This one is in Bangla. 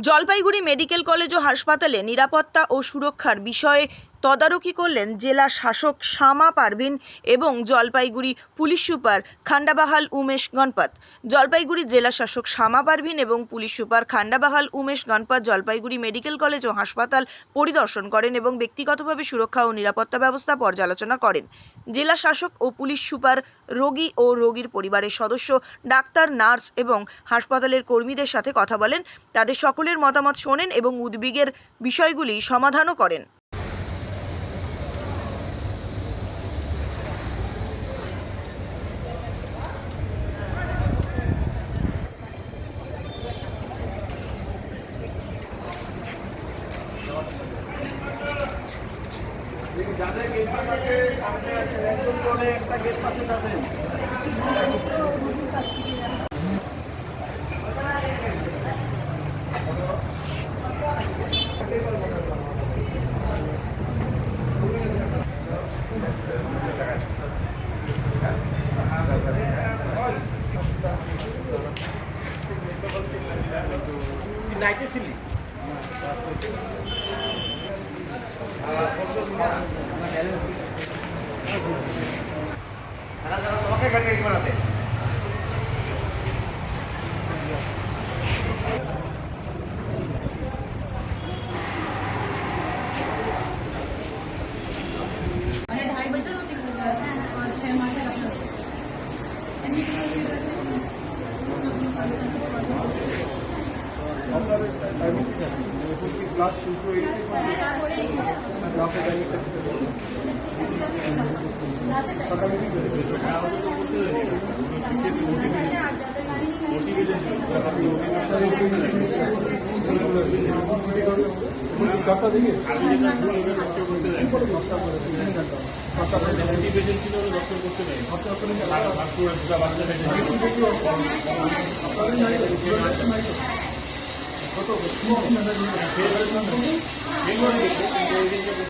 জলপাইগুড়ি মেডিকেল কলেজ ও হাসপাতালে নিরাপত্তা ও সুরক্ষার বিষয়ে তদারকি করলেন জেলা শাসক শামা পারভিন এবং জলপাইগুড়ি পুলিশ সুপার খান্ডাবাহাল উমেশ গণপত। জলপাইগুড়ি জেলা শাসক শামা পারভিন এবং police super Khandbahale Umesh Ganpat Jalpaiguri medical college ও হাসপাতাল পরিদর্শন করেন এবং ব্যক্তিগতভাবে সুরক্ষা ও নিরাপত্তা ব্যবস্থা পর্যালোচনা করেন। জেলা শাসক ও পুলিশ সুপার রোগী ও রোগীর পরিবারের সদস্য, ডাক্তার, নার্স এবং হাসপাতালের কর্মীদের সাথে কথা বলেন। তাদের সকলের মতামত শোনেন এবং উদ্বেগের বিষয়গুলি সমাধানও করেন। যাদের গেট আছে সামনে একজন করে একটা গেট পাশে যাবেন নাইটে ছিলি তোমাকে গাড়ি গাড়ি বানাতে মানে ढाई আপনার এখন কি ক্লাস শুরু হয়ে গেছে ক্লাসে টাইমে সকালে কি কটা দিকে মোটিভেশন ছিল ডক্টর করতে দেয় ডক্টর করে ভাগ করে বাচ্চা లేకపోతే